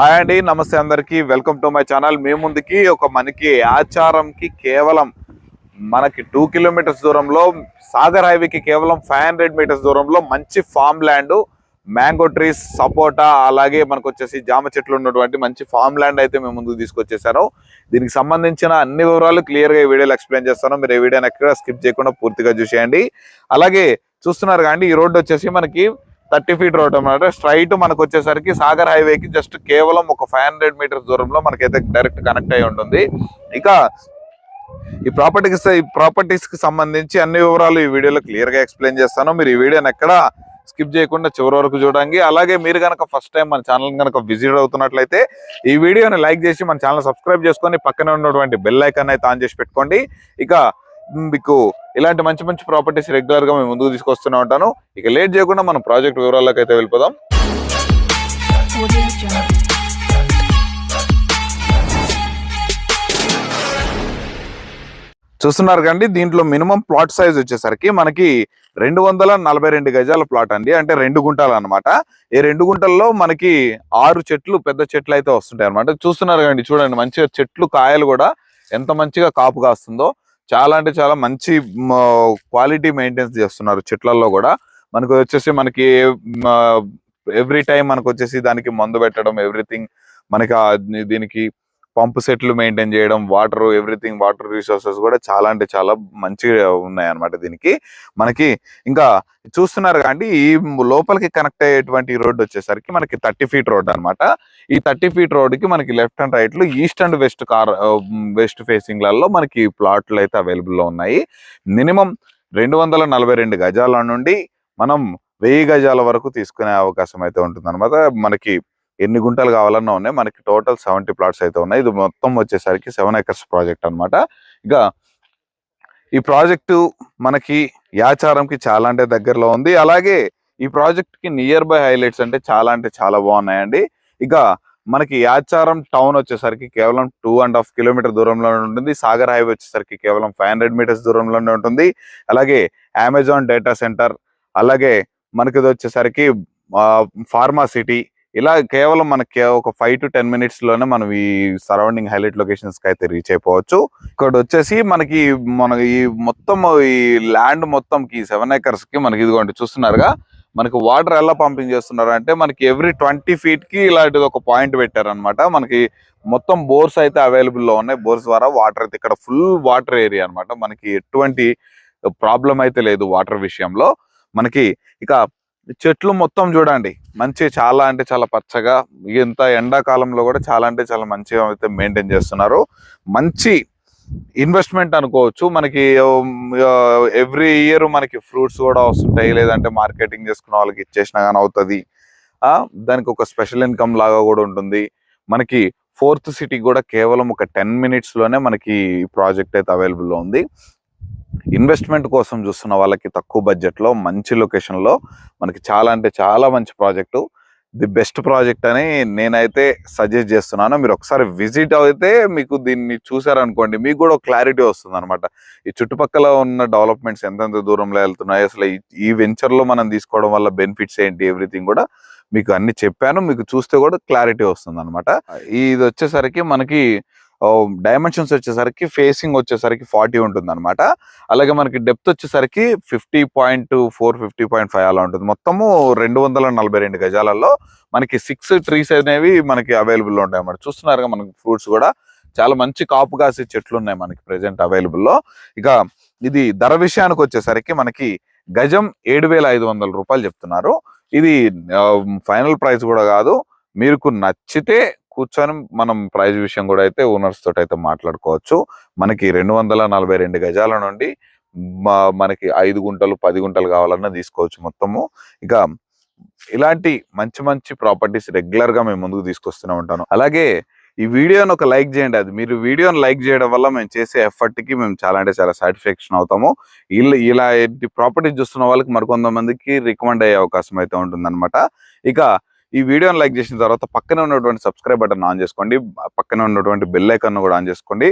Hi అండి నమస్తే అందరికి. Welcome to my channel. మీ ముందుకి ఒక మనకి ఆచారంకి కేవలం మనకి టూ కిలోమీటర్స్ దూరంలో సాగర్ హైవేకి కేవలం ఫైవ్ హండ్రెడ్ మీటర్స్ దూరంలో మంచి farm land mango trees sapota అలాగే మనకు వచ్చేసి జామ చెట్లు ఉన్నటువంటి మంచి ఫామ్ ల్యాండ్ అయితే మేము ముందుకు తీసుకొచ్చేసాను. దీనికి సంబంధించిన అన్ని వివరాలు క్లియర్గా ఈ వీడియోలో ఎక్స్ప్లెయిన్ చేస్తాను. మీరు ఈ వీడియోని ఎక్కడ స్కిప్ చేయకుండా పూర్తిగా చూసేయండి. అలాగే చూస్తున్నారు కానీ ఈ రోడ్డు వచ్చేసి మనకి థర్టీ ఫీట్ రోడ్ అనమాట స్ట్రైట్ మనకు వచ్చేసరికి సాగర్ హైవేకి జస్ట్ కేవలం ఒక ఫైవ్ హండ్రెడ్ మీటర్స్ దూరంలో మనకైతే డైరెక్ట్ కనెక్ట్ అయి ఉంటుంది. ఇక ఈ ప్రాపర్టీకి ఈ ప్రాపర్టీస్కి సంబంధించి అన్ని వివరాలు ఈ వీడియోలో క్లియర్గా ఎక్స్ప్లెయిన్ చేస్తాను. మీరు ఈ వీడియోని ఎక్కడ స్కిప్ చేయకుండా చివరి వరకు చూడండి. అలాగే మీరు కనుక ఫస్ట్ టైం మన ఛానల్ కనుక విజిట్ అవుతున్నట్లయితే ఈ వీడియోని లైక్ చేసి మన ఛానల్ సబ్స్క్రైబ్ చేసుకొని పక్కనే ఉన్నటువంటి బెల్ ఐకాన్ అయితే ఆన్ చేసి పెట్టుకోండి. ఇక మీకు ఇలాంటి మంచి మంచి ప్రాపర్టీస్ రెగ్యులర్గా మేము ముందుకు తీసుకొస్తూనే ఉంటాను. ఇక లేట్ చేయకుండా మనం ప్రాజెక్ట్ వివరాల్లోకి అయితే వెళ్ళిపోదాం. చూస్తున్నారు కండి దీంట్లో మినిమం ప్లాట్ సైజ్ వచ్చేసరికి మనకి రెండు వందల నలభై రెండు గజాల ప్లాట్ అండి. అంటే రెండు గుంటలు అన్నమాట. ఈ రెండు గుంటల్లో మనకి ఆరు చెట్లు పెద్ద చెట్లు అయితే వస్తుంటాయి అనమాట చూస్తున్నారు కండి చూడండి మంచిగా చెట్లు కాయలు కూడా ఎంత మంచిగా కాపు కాస్తుందో. చాలా అంటే చాలా మంచి క్వాలిటీ మెయింటైన్స్ చేస్తున్నారు చెట్లలో కూడా. మనకు వచ్చేసి మనకి ఎవ్రీ టైం మనకు వచ్చేసి దానికి మందు పెట్టడం ఎవ్రీథింగ్ మనకి ఆ దీనికి పంప్ సెట్లు మెయింటైన్ చేయడం వాటర్ ఎవ్రీథింగ్ వాటర్ రిసోర్సెస్ కూడా చాలా అంటే చాలా మంచిగా ఉన్నాయి అన్నమాట దీనికి. మనకి ఇంకా చూస్తున్నారు కానీ ఈ లోపలికి కనెక్ట్ అయ్యేటువంటి రోడ్ వచ్చేసరికి మనకి థర్టీ ఫీట్ రోడ్ అన్నమాట. ఈ థర్టీ ఫీట్ రోడ్కి మనకి లెఫ్ట్ అండ్ రైట్లో ఈస్ట్ అండ్ వెస్ట్ కార్ వెస్ట్ ఫేసింగ్లలో మనకి ప్లాట్లు అయితే అవైలబుల్లో ఉన్నాయి. మినిమం రెండు వందల నలభై రెండు గజాల నుండి మనం వెయ్యి గజాల వరకు తీసుకునే అవకాశం అయితే ఉంటుంది అనమాట మనకి ఎన్ని గుంటలు కావాలన్నా ఉన్నాయి. మనకి టోటల్ సెవెంటీ ప్లాట్స్ అయితే ఉన్నాయి. ఇది మొత్తం వచ్చేసరికి సెవెన్ ఎకర్స్ ప్రాజెక్ట్ అన్నమాట. ఇక ఈ ప్రాజెక్టు మనకి యాచారంకి చాలా అంటే దగ్గరలో ఉంది. అలాగే ఈ ప్రాజెక్ట్కి నియర్ బై హైలైట్స్ అంటే చాలా అంటే చాలా బాగున్నాయండి. ఇక మనకి యాచారం టౌన్ వచ్చేసరికి కేవలం టూ అండ్ హాఫ్ కిలోమీటర్ దూరంలోనే ఉంటుంది. సాగర్ హైవే వచ్చేసరికి కేవలం ఫైవ్ హండ్రెడ్ మీటర్స్ దూరంలోనే ఉంటుంది. అలాగే అమెజాన్ డేటా సెంటర్ అలాగే మనకి ఇది వచ్చేసరికి ఫార్మా సిటీ ఇలా కేవలం మనకి ఒక ఫైవ్ టు టెన్ మినిట్స్లోనే మనం ఈ సరౌండింగ్ హైలైట్ లొకేషన్స్కి అయితే రీచ్ అయిపోవచ్చు. ఇక్కడ వచ్చేసి మనకి మన ఈ మొత్తం ఈ ల్యాండ్ మొత్తం కి సెవెన్ ఏకర్స్కి మనకి ఇదిగోండి చూస్తున్నారుగా? మనకి వాటర్ ఎలా పంపింగ్ చేస్తున్నారు అంటే మనకి ఎవ్రీ ట్వంటీ ఫీట్కి ఇలాంటిది ఒక పాయింట్ పెట్టారనమాట మనకి మొత్తం బోర్స్ అయితే అవైలబుల్లో ఉన్నాయి. బోర్స్ ద్వారా వాటర్ అయితే ఇక్కడ ఫుల్ వాటర్ ఏరియా అన్నమాట. మనకి ఎటువంటి ప్రాబ్లం అయితే లేదు వాటర్ విషయంలో. మనకి ఇక చెట్లు మొత్తం చూడండి. మంచి చాలా అంటే చాలా పచ్చగా ఇంత ఎండాకాలంలో కూడా చాలా అంటే చాలా మంచిగా అయితే మెయింటైన్ చేస్తున్నారు. మంచి ఇన్వెస్ట్మెంట్ అనుకోవచ్చు. మనకి ఎవ్రీ ఇయర్ మనకి ఫ్రూట్స్ కూడా వస్తుంటాయి. లేదంటే మార్కెటింగ్ చేసుకున్న వాళ్ళకి ఇచ్చేసినా కానీ అవుతుంది. దానికి ఒక స్పెషల్ ఇన్కమ్ లాగా కూడా ఉంటుంది. మనకి ఫోర్త్ సిటీ కూడా కేవలం ఒక టెన్ మినిట్స్లోనే మనకి ప్రాజెక్ట్ అయితే అవైలబుల్లో ఉంది. ఇన్వెస్ట్మెంట్ కోసం చూస్తున్న వాళ్ళకి తక్కువ బడ్జెట్లో మంచి లొకేషన్లో మనకి చాలా అంటే చాలా మంచి ప్రాజెక్టు ది బెస్ట్ ప్రాజెక్ట్ అని నేనైతే సజెస్ట్ చేస్తున్నాను. మీరు ఒకసారి విజిట్ అయితే మీకు దీన్ని చూసారనుకోండి మీకు కూడా క్లారిటీ వస్తుంది అనమాట ఈ చుట్టుపక్కల ఉన్న డెవలప్మెంట్స్ ఎంతెంత దూరంలో వెళ్తున్నాయి అసలు ఈ- ఈ వెంచర్లో మనం తీసుకోవడం వల్ల బెనిఫిట్స్ ఏంటి ఎవ్రీథింగ్ కూడా మీకు అన్ని చెప్పాను. మీకు చూస్తే కూడా క్లారిటీ వస్తుంది అనమాట ఇది వచ్చేసరికి మనకి డైమెన్షన్స్ వచ్చేసరికి ఫేసింగ్ వచ్చేసరికి ఫార్టీ ఉంటుంది అనమాట అలాగే మనకి డెప్త్ వచ్చేసరికి fifty point four fifty point five అలా ఉంటుంది. మొత్తము రెండు వందల నలభై రెండు గజాలలో మనకి సిక్స్ ట్రీస్ అనేవి మనకి అవైలబుల్లో ఉంటాయి అన్నమాట చూస్తున్నారుగా మనకి ఫ్రూట్స్ కూడా చాలా మంచి కాపు కాసే చెట్లు ఉన్నాయి మనకి ప్రెసెంట్ అవైలబుల్లో. ఇక ఇది ధర విషయానికి వచ్చేసరికి మనకి గజం ఏడు వేల ఐదు వందల రూపాయలు చెప్తున్నారు. ఇది ఫైనల్ ప్రైస్ కూడా కాదు. మీకు నచ్చితే కూర్చొని మనం ప్రైజ్ విషయం కూడా అయితే ఓనర్స్ తోటి అయితే మాట్లాడుకోవచ్చు. మనకి రెండు వందల నలభై రెండు గజాల నుండి మనకి ఐదు గుంటలు పది గుంటలు కావాలన్నా తీసుకోవచ్చు మొత్తము. ఇక ఇలాంటి మంచి మంచి ప్రాపర్టీస్ రెగ్యులర్గా మేము ముందుకు తీసుకొస్తూనే ఉంటాను. అలాగే ఈ వీడియోని ఒక లైక్ చేయండి. అది మీరు వీడియోని లైక్ చేయడం వల్ల మేము చేసే ఎఫర్ట్కి మేము చాలా అంటే చాలా సాటిస్ఫాక్షన్ అవుతాము. ఇలా ఇలా ప్రాపర్టీస్ చూస్తున్న వాళ్ళకి మరికొంతమందికి రికమెండ్ అయ్యే అవకాశం అయితే ఉంటుందన్నమాట. ఇక ఈ వీడియోని లైక్ చేసిన తర్వాత పక్కనే ఉన్నటువంటి సబ్స్క్రైబ్ బటన్ ఆన్ చేసుకోండి. పక్కనే ఉన్నటువంటి బెల్ ఐకాన్ కూడా ఆన్ చేసుకోండి.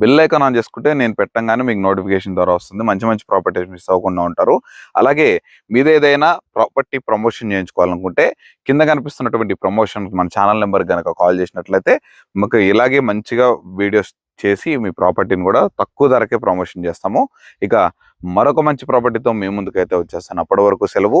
బెల్ ఐకాన్ ఆన్ చేసుకుంటే నేను పెట్టంగానే మీకు నోటిఫికేషన్ ద్వారా వస్తుంది. మంచి మంచి ప్రాపర్టీస్ మిస్ అవ్వకుండా ఉంటారు. అలాగే మీద ఏదైనా ప్రాపర్టీ ప్రమోషన్ చేయించుకోవాలనుకుంటే కింద కనిపిస్తున్నటువంటి ప్రమోషన్ మన ఛానల్ నెంబర్ కనుక కాల్ చేసినట్లయితే మీకు ఇలాగే మంచిగా వీడియోస్ చేసి మీ ప్రాపర్టీని కూడా తక్కువ ధరకే ప్రమోషన్ చేస్తాము. ఇక మరొక మంచి ప్రాపర్టీతో మీ ముందుకైతే వచ్చేస్తాను. అప్పటి వరకు సెలవు.